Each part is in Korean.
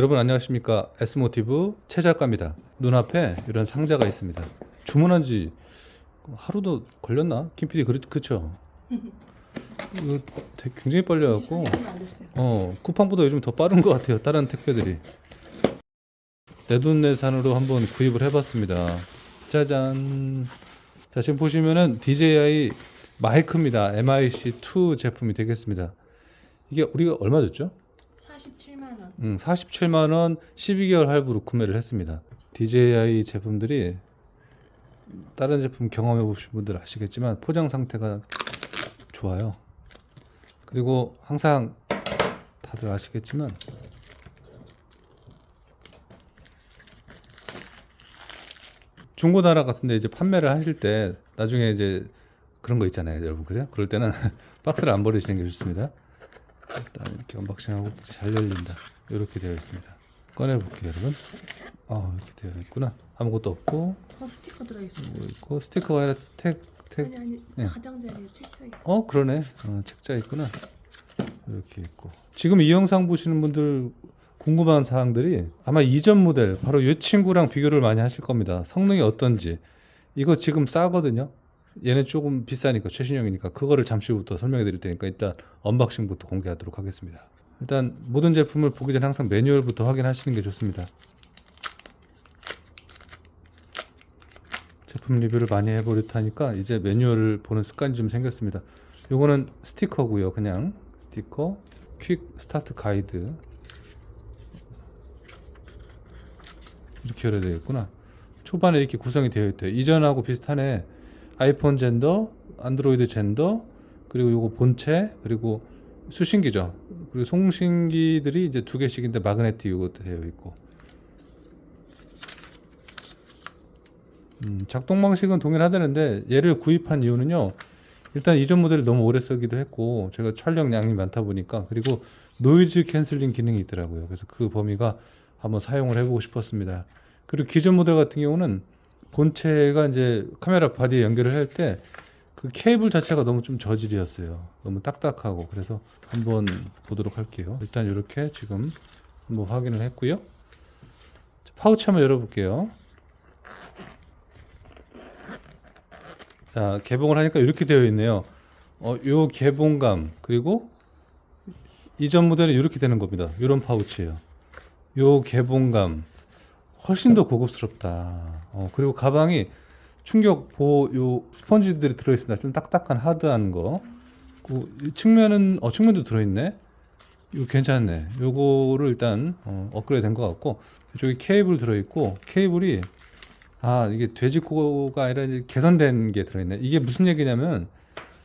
여러분 안녕하십니까? S모티브 최 작가입니다. 눈앞에 이런 상자가 있습니다. 주문한 지 하루도 걸렸나? 김PD 그렇, 그쵸? 이거 되게 굉장히 빨리 와갖고. 24시간 안 됐어요. 어 쿠팡보다 요즘 더 빠른 것 같아요 다른 택배들이. 내돈내산으로 한번 구입을 해봤습니다. 짜잔. 자 지금 보시면은 DJI 마이크입니다. MIC2 제품이 되겠습니다. 이게 우리가 얼마 줬죠? 47만 원. 음, 47만 원 12개월 할부로 구매를 했습니다. DJI 제품들이 다른 제품 경험해 보신 분들 아시겠지만 포장 상태가 좋아요. 그리고 항상 다들 아시겠지만 중고나라 같은데 이제 판매를 하실 때 나중에 이제 그런 거 있잖아요, 여러분 그죠? 그럴 때는 박스를 안 버리시는 게 좋습니다. 일단 이렇게 언박싱하고 잘 열린다. 이렇게 되어 있습니다. 꺼내 볼게요, 여러분. 아, 이렇게 되어 있구나. 아무것도 없고 어 스티커 들어있었어요. 뭐 있고 스티커가 아니라 택, 택. 아니 아니 예. 가장자리에 책자 있어. 어, 그러네. 어, 책자 있구나. 이렇게 있고. 지금 이 영상 보시는 분들 궁금한 사항들이 아마 이전 모델 바로 이 친구랑 비교를 많이 하실 겁니다. 성능이 어떤지. 이거 지금 싸거든요. 얘는 조금 비싸니까 최신형이니까 그거를 잠시 후부터 설명해 드릴 테니까 일단 언박싱부터 공개하도록 하겠습니다. 일단 모든 제품을 보기 전에 항상 매뉴얼부터 확인하시는 게 좋습니다. 제품 리뷰를 많이 해버렸다 니까 이제 매뉴얼을 보는 습관이 좀 생겼습니다. 요거는 스티커고요. 그냥 스티커 퀵 스타트 가이드 이렇게 열어야 되겠구나. 초반에 이렇게 구성이 되어 있대요. 이전하고 비슷하네. 아이폰 젠더, 안드로이드 젠더, 그리고 요거 본체, 그리고 수신기죠. 그리고 송신기들이 이제 두 개씩인데 마그네틱 이것도 되어 있고. 음, 작동 방식은 동일하다는데 얘를 구입한 이유는요. 일단 이전 모델을 너무 오래 쓰기도 했고 제가 촬영량이 많다 보니까 그리고 노이즈 캔슬링 기능이 있더라고요. 그래서 그 범위가 한번 사용을 해보고 싶었습니다. 그리고 기존 모델 같은 경우는 본체가 이제 카메라 바디에 연결을 할 때 그 케이블 자체가 너무 좀 저질이었어요. 너무 딱딱하고 그래서 한번 보도록 할게요. 일단 이렇게 지금 한번 확인을 했고요. 자, 파우치 한번 열어볼게요. 자 개봉을 하니까 이렇게 되어 있네요. 어, 요 개봉감 그리고 이전 모델은 이렇게 되는 겁니다. 이런 파우치예요. 요 개봉감 훨씬 더 고급스럽다. 어, 그리고 가방이 충격 보호 요 스펀지들이 들어있습니다. 좀 딱딱한 하드한 거. 그, 이 측면은 어 측면도 들어있네. 이거 괜찮네. 요거를 일단 어, 업그레이드 된 것 같고 저기 케이블 들어있고 케이블이 아 이게 돼지코가 아니라 개선된 게 들어있네. 이게 무슨 얘기냐면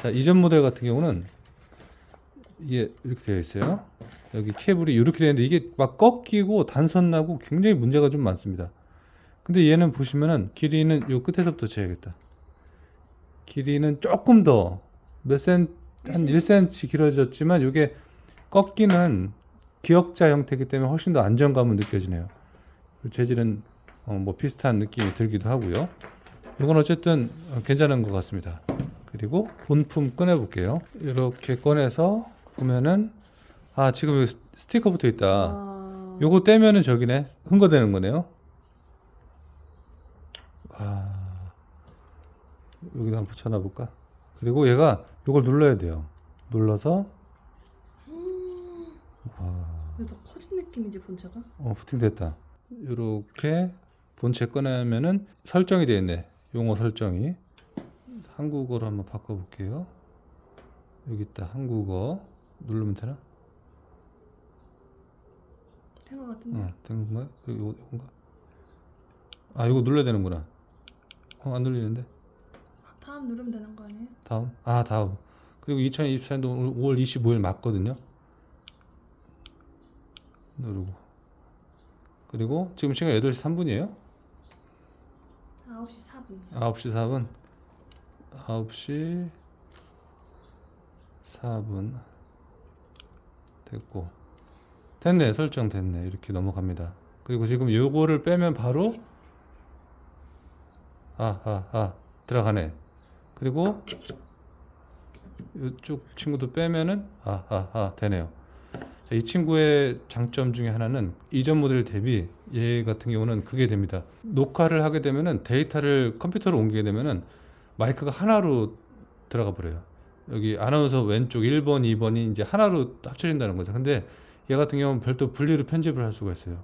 자 이전 모델 같은 경우는 이게 이렇게 되어 있어요. 여기 케이블이 이렇게 되는데 이게 막 꺾이고 단선 나고 굉장히 문제가 좀 많습니다. 근데 얘는 보시면은 길이는 요 끝에서부터 재야겠다. 길이는 조금 더 몇 센, 한 1cm 길어졌지만 이게 꺾이는 기역자 형태이기 때문에 훨씬 더 안정감은 느껴지네요. 그 재질은 어, 뭐 비슷한 느낌이 들기도 하고요. 이건 어쨌든 어, 괜찮은 것 같습니다. 그리고 본품 꺼내 볼게요. 이렇게 꺼내서 보면은 아 지금 여기 스티커 붙어 있다. 아, 요거 떼면은 저기네 흥거되는 거네요. 와 여기다 한번 붙여놔 볼까? 그리고 얘가 요걸 눌러야 돼요. 눌러서 와 그래서 커진 느낌이지 본체가? 어, 부팅됐다. 이렇게 본체 꺼내면은 설정이 되어 있네. 용어 설정이. 한국어로 한번 바꿔볼게요. 여기 있다. 한국어. 누르면 되나? 된 것 같은데. 어, 된 건가요? 그리고 이거, 이건가? 아, 이거 눌러야 되는구나. 어, 안 눌리는데? 다음 누르면 되는 거 아니에요? 다음. 아, 다음. 그리고 2024년도 오늘 5월 25일 맞거든요. 누르고. 그리고 지금 시간 8시 3분이에요. 9시 4분이요. 9시 4분 9시 4분 됐고 됐네 설정 됐네 이렇게 넘어갑니다 그리고 지금 요거를 빼면 바로 아아아 아, 들어가네 그리고 이쪽 친구도 빼면은 아아 아 되네요 자, 이 친구의 장점 중에 하나는 이전 모델 대비 얘 같은 경우는 그게 됩니다. 녹화를 하게 되면은 데이터를 컴퓨터로 옮기게 되면은 마이크가 하나로 들어가 버려요. 여기 아나운서 왼쪽 1번, 2번이 이제 하나로 합쳐진다는 거죠. 근데 얘 같은 경우는 별도 분리로 편집을 할 수가 있어요.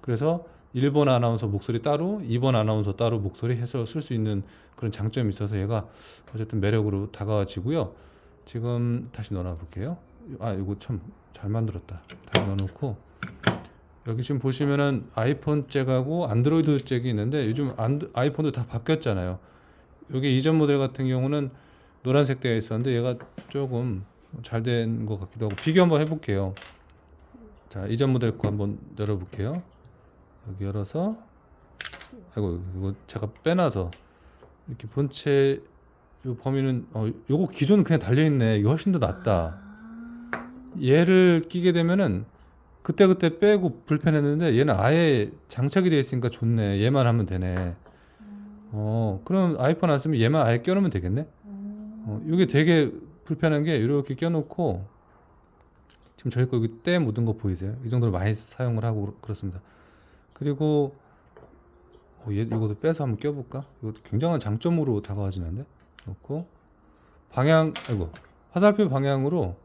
그래서 1번 아나운서 목소리 따로, 2번 아나운서 따로 목소리 해서 쓸 수 있는 그런 장점이 있어서 얘가 어쨌든 매력으로 다가와지고요. 지금 다시 넣어놔 볼게요. 아, 이거 참 잘 만들었다. 다시 넣어 놓고 여기 지금 보시면은 아이폰 잭하고 안드로이드 잭이 있는데 요즘 안드, 아이폰도 다 바뀌었잖아요. 여기 이전 모델 같은 경우는 노란색 되어 있었는데 얘가 조금 잘 된 것 같기도 하고 비교 한번 해볼게요. 자 이전 모델 거 한번 열어볼게요. 여기 열어서 아이고 이거 제가 빼놔서 이렇게 본체 요 범위는 어 요거 기존 그냥 달려 있네. 이거 훨씬 더 낫다. 아. 얘를 끼게 되면은 그때 그때 빼고 불편했는데 얘는 아예 장착이 되어 있으니까 좋네. 얘만 하면 되네. 어 그럼 아이폰 안 쓰면 얘만 아예 껴놓으면 되겠네. 어, 이게 되게 불편한 게 이렇게 껴놓고 지금 저희 거 여기 때 묻은 거 보이세요? 이 정도로 많이 사용을 하고 그렇- 그렇습니다. 그리고 어, 얘 이것도 빼서 한번 껴볼까? 이것도 굉장한 장점으로 다가와지는데 놓고 방향 아이고 화살표 방향으로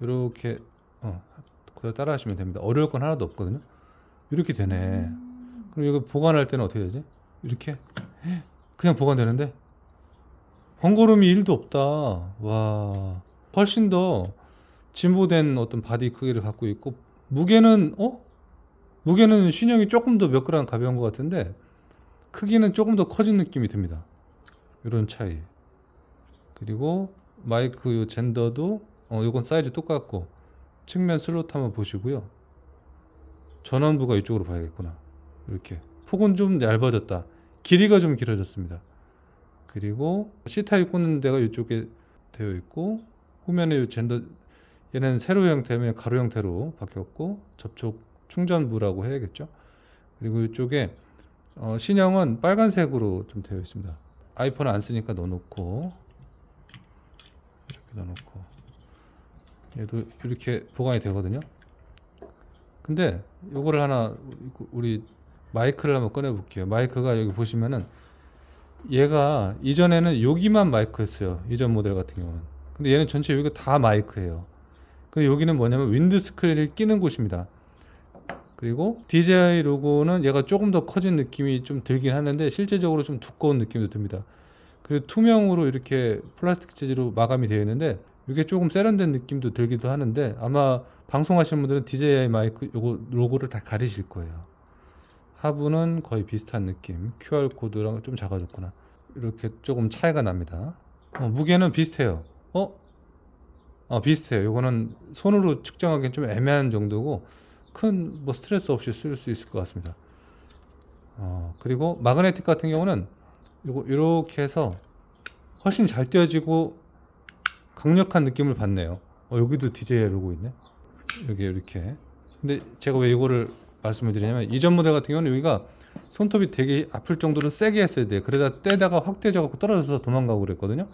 이렇게 어 그대로 따라하시면 됩니다. 어려울 건 하나도 없거든요. 이렇게 되네. 그럼 이거 보관할 때는 어떻게 되지? 이렇게 그냥 보관되는데 번거로움이 1도 없다. 와, 훨씬 더 진보된 어떤 바디 크기를 갖고 있고 무게는 어? 무게는 신형이 조금 더 몇 그램 가벼운 것 같은데 크기는 조금 더 커진 느낌이 듭니다. 이런 차이. 그리고 마이크 요 젠더도 어 요건 사이즈 똑같고 측면 슬롯 한번 보시고요. 전원부가 이쪽으로 봐야겠구나. 이렇게 폭은 좀 얇아졌다. 길이가 좀 길어졌습니다. 그리고 C타입 꽂는 데가 이쪽에 되어 있고 후면에 이 젠더 얘는 세로 형태면 가로 형태로 바뀌었고 접촉 충전부라고 해야겠죠. 그리고 이쪽에 어, 신형은 빨간색으로 좀 되어 있습니다. 아이폰 안 쓰니까 넣어놓고 이렇게 넣어놓고 얘도 이렇게 보관이 되거든요. 근데 요거를 하나 우리 마이크를 한번 꺼내 볼게요. 마이크가 여기 보시면은 얘가 이전에는 여기만 마이크였어요. 이전 모델 같은 경우는. 근데 얘는 전체 여기가 다 마이크예요. 근데 여기는 뭐냐면 윈드 스크린을 끼는 곳입니다. 그리고 DJI 로고는 얘가 조금 더 커진 느낌이 좀 들긴 하는데 실제적으로 좀 두꺼운 느낌도 듭니다. 그리고 투명으로 이렇게 플라스틱 재질로 마감이 되어 있는데 이게 조금 세련된 느낌도 들기도 하는데 아마 방송하시는 분들은 DJI 마이크 요거 로고를 다 가리실 거예요. 하부는 거의 비슷한 느낌. QR 코드랑 좀 작아졌구나. 이렇게 조금 차이가 납니다. 어, 무게는 비슷해요. 어? 어, 비슷해요. 요거는 손으로 측정하기엔 좀 애매한 정도고 큰 뭐 스트레스 없이 쓸 수 있을 것 같습니다. 어, 그리고 마그네틱 같은 경우는 요거 이렇게 해서 훨씬 잘 띄어지고 강력한 느낌을 받네요. 어, 여기도 DJI 로고 있네. 여기 이렇게. 근데 제가 왜 이거를 말씀을 드리냐면 이전 모델 같은 경우는 여기가 손톱이 되게 아플 정도로 세게 했어야 돼요. 그러다 떼다가 확 떼져 갖고 떨어져서 도망가고 그랬거든요.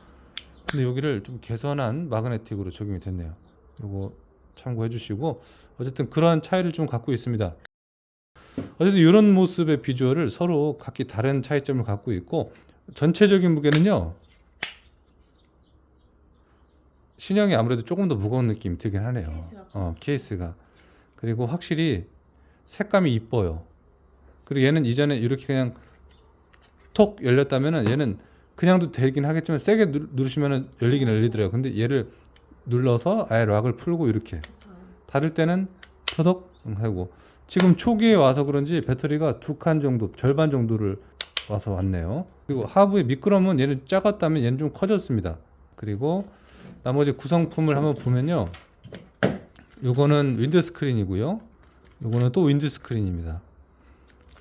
근데 여기를 좀 개선한 마그네틱으로 적용이 됐네요. 요거 참고해 주시고 어쨌든 그러한 차이를 좀 갖고 있습니다. 어쨌든 이런 모습의 비주얼을 서로 각기 다른 차이점을 갖고 있고 전체적인 무게는요. 신형이 아무래도 조금 더 무거운 느낌이 들긴 하네요. 케이스가 어, 케이스가. 그리고 확실히 색감이 이뻐요. 그리고 얘는 이전에 이렇게 그냥 톡 열렸다면은 얘는 그냥도 되긴 하겠지만 세게 누, 누르시면은 열리긴 열리더라고요. 근데 얘를 눌러서 아예 락을 풀고 이렇게. 닫을 때는 터덕 하고 지금 초기에 와서 그런지 배터리가 두 칸 정도 절반 정도를 와서 왔네요 그리고 하부의 미끄럼은 얘는 작았다면 얘는 좀 커졌습니다 그리고 나머지 구성품을 한번 보면요 요거는 윈드 스크린이고요 요거는 또 윈드 스크린입니다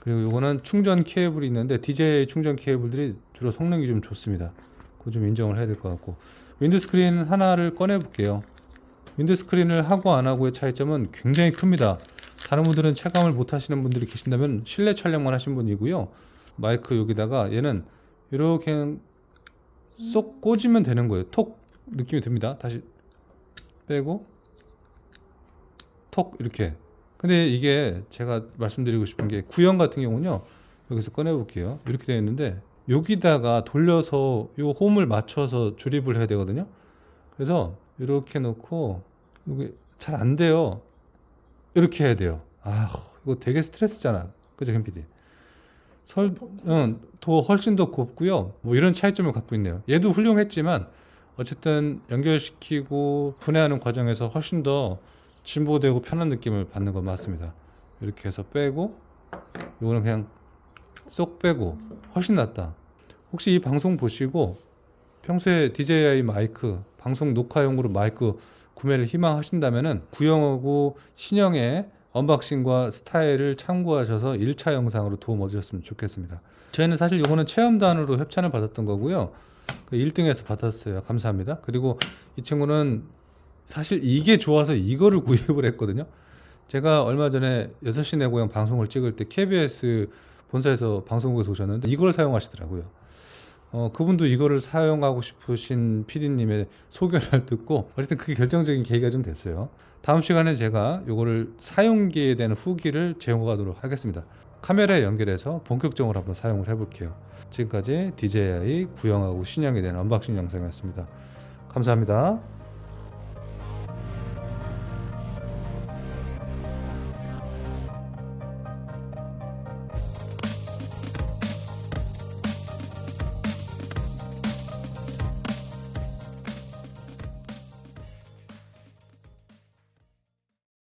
그리고 요거는 충전 케이블이 있는데 DJI 충전 케이블들이 주로 성능이 좀 좋습니다 그거 좀 인정을 해야 될 것 같고 윈드 스크린 하나를 꺼내 볼게요 윈드 스크린을 하고 안 하고의 차이점은 굉장히 큽니다. 다른 분들은 체감을 못 하시는 분들이 계신다면 실내 촬영만 하신 분이고요. 마이크 여기다가 얘는 이렇게 쏙 꽂으면 되는 거예요. 톡 느낌이 듭니다. 다시 빼고 톡 이렇게. 근데 이게 제가 말씀드리고 싶은 게 구형 같은 경우는요. 여기서 꺼내 볼게요. 이렇게 되어 있는데 여기다가 돌려서 요 홈을 맞춰서 조립을 해야 되거든요. 그래서 이렇게 놓고 여기 잘 안 돼요. 이렇게 해야 돼요. 아, 이거 되게 스트레스잖아. 그죠, 캠 PD? 설, 더 응, 더 훨씬 더 곱고요. 뭐 이런 차이점을 갖고 있네요. 얘도 훌륭했지만 어쨌든 연결시키고 분해하는 과정에서 훨씬 더 진보되고 편한 느낌을 받는 건 맞습니다. 이렇게 해서 빼고 이거는 그냥 쏙 빼고 훨씬 낫다. 혹시 이 방송 보시고 평소에 DJI 마이크 방송 녹화용으로 마이크 구매를 희망하신다면은 구형하고 신형의 언박싱과 스타일을 참고하셔서 1차 영상으로 도움 얻으셨으면 좋겠습니다. 저희는 사실 이거는 체험단으로 협찬을 받았던 거고요. 그 1등에서 받았어요. 감사합니다. 그리고 이 친구는 사실 이게 좋아서 이거를 구입을 했거든요. 제가 얼마 전에 6시 내 고향 방송을 찍을 때 KBS 본사에서 방송국에서 오셨는데 이걸 사용하시더라고요. 어, 그분도 이거를 사용하고 싶으신 PD님의 소견을 듣고 어쨌든 그게 결정적인 계기가 좀 됐어요. 다음 시간에 제가 이거를 사용기에 대한 후기를 제공하도록 하겠습니다. 카메라에 연결해서 본격적으로 한번 사용을 해볼게요. 지금까지 DJI 구형하고 신형에 대한 언박싱 영상이었습니다. 감사합니다.